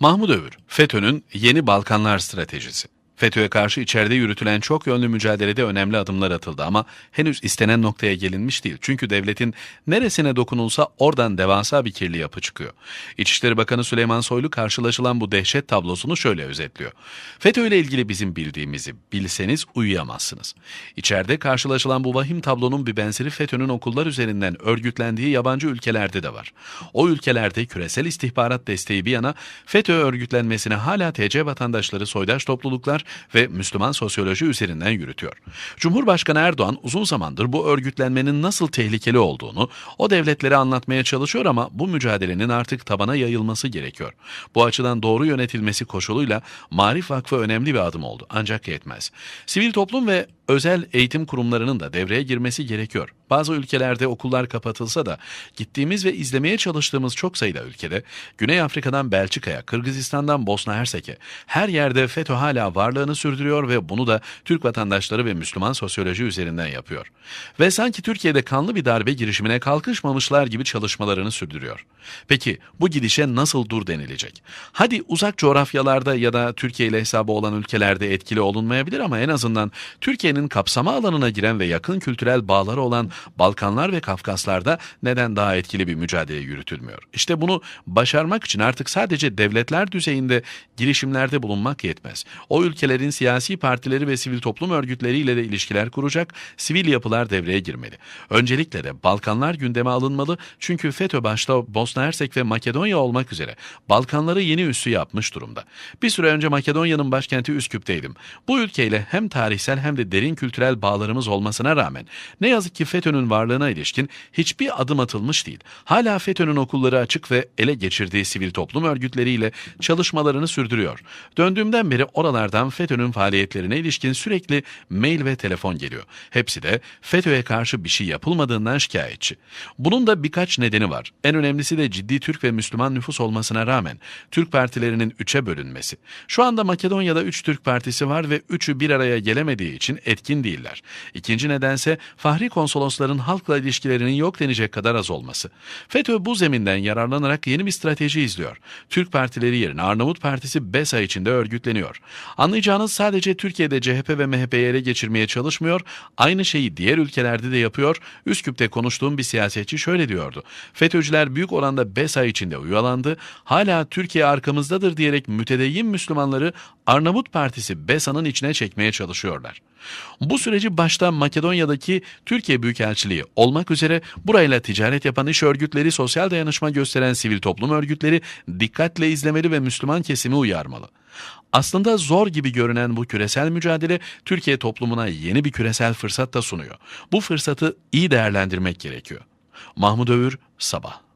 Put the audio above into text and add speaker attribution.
Speaker 1: Mahmut Övür, FETÖ'nün yeni Balkanlar stratejisi. FETÖ'ye karşı içeride yürütülen çok yönlü mücadelede önemli adımlar atıldı ama henüz istenen noktaya gelinmiş değil. Çünkü devletin neresine dokunulsa oradan devasa bir kirli yapı çıkıyor. İçişleri Bakanı Süleyman Soylu karşılaşılan bu dehşet tablosunu şöyle özetliyor. FETÖ ile ilgili bizim bildiğimizi bilseniz uyuyamazsınız. İçeride karşılaşılan bu vahim tablonun bir benzeri FETÖ'nün okullar üzerinden örgütlendiği yabancı ülkelerde de var. O ülkelerde küresel istihbarat desteği bir yana FETÖ örgütlenmesine hala TC vatandaşları, soydaş topluluklar ve Müslüman sosyoloji üzerinden yürütüyor. Cumhurbaşkanı Erdoğan uzun zamandır bu örgütlenmenin nasıl tehlikeli olduğunu o devletlere anlatmaya çalışıyor ama bu mücadelenin artık tabana yayılması gerekiyor. Bu açıdan doğru yönetilmesi koşuluyla Marif Vakfı önemli bir adım oldu ancak yetmez. Sivil toplum ve özel eğitim kurumlarının da devreye girmesi gerekiyor. Bazı ülkelerde okullar kapatılsa da gittiğimiz ve izlemeye çalıştığımız çok sayıda ülkede Güney Afrika'dan Belçika'ya, Kırgızistan'dan Bosna Hersek'e her yerde FETÖ hala varlığını sürdürüyor ve bunu da Türk vatandaşları ve Müslüman sosyoloji üzerinden yapıyor. Ve sanki Türkiye'de kanlı bir darbe girişimine kalkışmamışlar gibi çalışmalarını sürdürüyor. Peki bu gidişe nasıl dur denilecek? Hadi uzak coğrafyalarda ya da Türkiye ile hesabı olan ülkelerde etkili olunmayabilir ama en azından Türkiye'nin kapsama alanına giren ve yakın kültürel bağları olan Balkanlar ve Kafkaslar'da neden daha etkili bir mücadele yürütülmüyor? İşte bunu başarmak için artık sadece devletler düzeyinde girişimlerde bulunmak yetmez. O ülkelerin siyasi partileri ve sivil toplum örgütleriyle de ilişkiler kuracak, sivil yapılar devreye girmeli. Öncelikle de Balkanlar gündeme alınmalı çünkü FETÖ başta Bosna Hersek ve Makedonya olmak üzere Balkanları yeni üssü yapmış durumda. Bir süre önce Makedonya'nın başkenti Üsküp'teydim. Bu ülkeyle hem tarihsel hem de derin kültürel bağlarımız olmasına rağmen ne yazık ki FETÖ'nün varlığına ilişkin hiçbir adım atılmış değil. Hala FETÖ'nün okulları açık ve ele geçirdiği sivil toplum örgütleriyle çalışmalarını sürdürüyor. Döndüğümden beri oralardan FETÖ'nün faaliyetlerine ilişkin sürekli mail ve telefon geliyor. Hepsi de FETÖ'ye karşı bir şey yapılmadığından şikayetçi. Bunun da birkaç nedeni var. En önemlisi de ciddi Türk ve Müslüman nüfus olmasına rağmen Türk partilerinin üçe bölünmesi. Şu anda Makedonya'da üç Türk partisi var ve üçü bir araya gelemediği için etkin değiller. İkinci nedense Fahri konsolosların halkla ilişkilerinin yok denecek kadar az olması. FETÖ bu zeminden yararlanarak yeni bir strateji izliyor. Türk partileri yerine Arnavut Partisi BESA içinde örgütleniyor. Anlayacağınız sadece Türkiye'de CHP ve MHP'yi ele geçirmeye çalışmıyor, aynı şeyi diğer ülkelerde de yapıyor. Üsküp'te konuştuğum bir siyasetçi şöyle diyordu. FETÖ'cüler büyük oranda BESA içinde uyalandı, hala Türkiye arkamızdadır diyerek mütedeyyin Müslümanları Arnavut Partisi BESA'nın içine çekmeye çalışıyorlar. Bu süreci başta Makedonya'daki Türkiye Büyükelçiliği olmak üzere burayla ticaret yapan iş örgütleri, sosyal dayanışma gösteren sivil toplum örgütleri dikkatle izlemeli ve Müslüman kesimi uyarmalı. Aslında zor gibi görünen bu küresel mücadele Türkiye toplumuna yeni bir küresel fırsat da sunuyor. Bu fırsatı iyi değerlendirmek gerekiyor. Mahmut Övür, Sabah